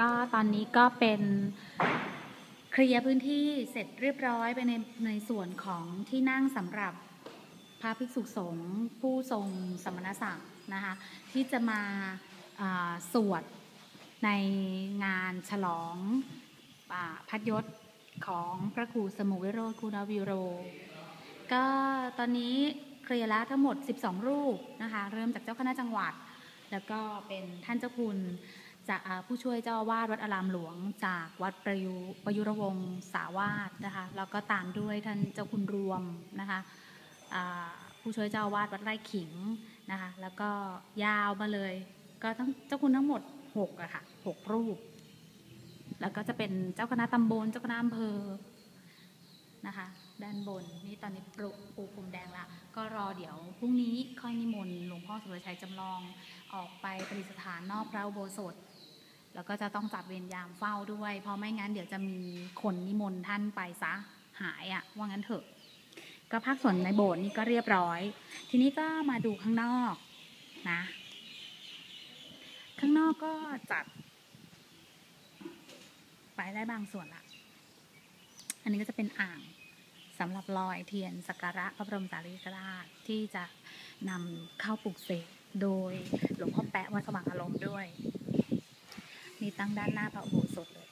ก็ตอนนี้ก็เป็นเคลียร์พื้นที่เสร็จเรียบร้อยไปในในส่วนของที่นั่งสำหรับพระภิกษุสงฆ์ผู้ทรงสมณศักดิ์นะคะที่จะมาสวดในงานฉลองอพัดยศของพระครูสมุวิโรธคุณวิโร ก็ตอนนี้เคลียร์แล้วทั้งหมด 12 รูปนะคะเริ่มจากเจ้าคณะจังหวัด แล้วก็เป็นท่านเจ้าคุณ จากผู้ช่วยเจ้าอาวาสวัดอารามหลวง จากวัดประยุประยุรวงศ์สาวาสนะคะแล้วก็ตามด้วยท่านเจ้าคุณรวมนะคะผู้ช่วยเจ้าอาวาสวัดไร่ขิงนะคะแล้วก็ยาวมาเลย ก็ทั้งเจ้าคุณทั้งหมด6อะค่ะหกรูป แล้วก็จะเป็นเจ้าคณะตำบลเจ้าคณะอำเภอนะคะด้านบนนี่ตอนนี้ปลุกปูพรมแดงละก็รอเดี๋ยวพรุ่งนี้ค่อยนิมนต์หลวงพ่อสุรชัยจำลองออกไปประดิษฐานนอกพระอุโบสถ แล้วก็จะต้องจัดเวรยามเฝ้าด้วย เพราะไม่งั้นเดี๋ยวจะมีคนนิมนต์ท่านไปซะหายอะ่ะ ว่างั้นเถอะ ก็ภาคส่วนในโบสถ์นี่ก็เรียบร้อย ทีนี้ก็มาดูข้างนอกนะ ข้างนอกก็จัด ไปได้บางส่วนละอันนี้ก็จะเป็นอ่างสำหรับลอยเทียนสักการะพระบรมสารีริกธาตุที่จะนำเข้าปลูกเสกโดยหลวงพ่อแปะวัดสว่างอารมณ์ด้วย มีตั้งด้านหน้าพระอุโบสถเลย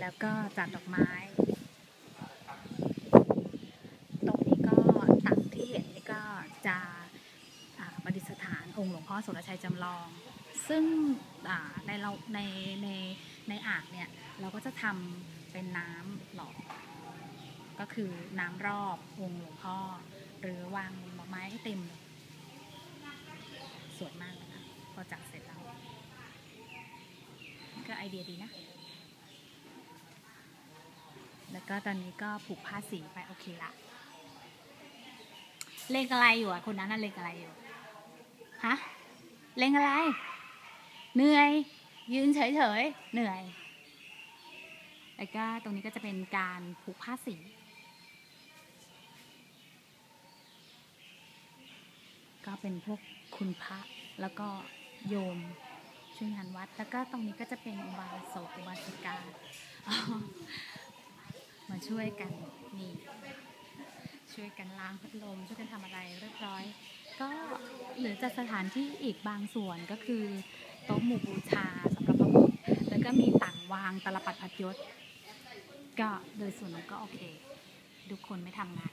แล้วก็จัดดอกไม้ ตรงนี้ก็ตักที่เห็นนี่ก็จะประดิษฐานองค์หลวงพ่อสุรชัยจำลอง ซึ่งในเราในในในอ่างเนี่ยเราก็จะทำเป็นน้ำหล่อก็คือน้ำรอบองค์หลวงพ่อ หรือวางดอกไม้ให้เต็มเลยสวยมากเลยค่ะพอจัดเสร็จแล้ว เดียดีนะ แล้วก็ตอนนี้ก็ผูกผ้าสีไปโอเคละ เล่นอะไรอยู่อะคนนั้นน่ะเล่นอะไรอยู่ ฮะ เล่นอะไร เหนื่อย ยืนเฉยๆ เหนื่อย แล้วก็ตรงนี้ก็จะเป็นการผูกผ้าสีก็เป็นพวกคุณพระแล้วก็โยม ช่วยงานวัด แล้วก็ตรงนี้ก็จะเป็นอุบาสกอุบาสิกา มาช่วยกันนี่ช่วยกันล้างพัดลมช่วยกันทำอะไรเรียบร้อย ก็หลือจากสถานที่อีกบางส่วนก็คือโต๊ะหมู่บูชาสำหรับพระพุทธแล้วก็มีต่างวางตลปัดพัดยศ ก็โดยส่วนนั้นก็โอเคทุกคนไม่ทำงาน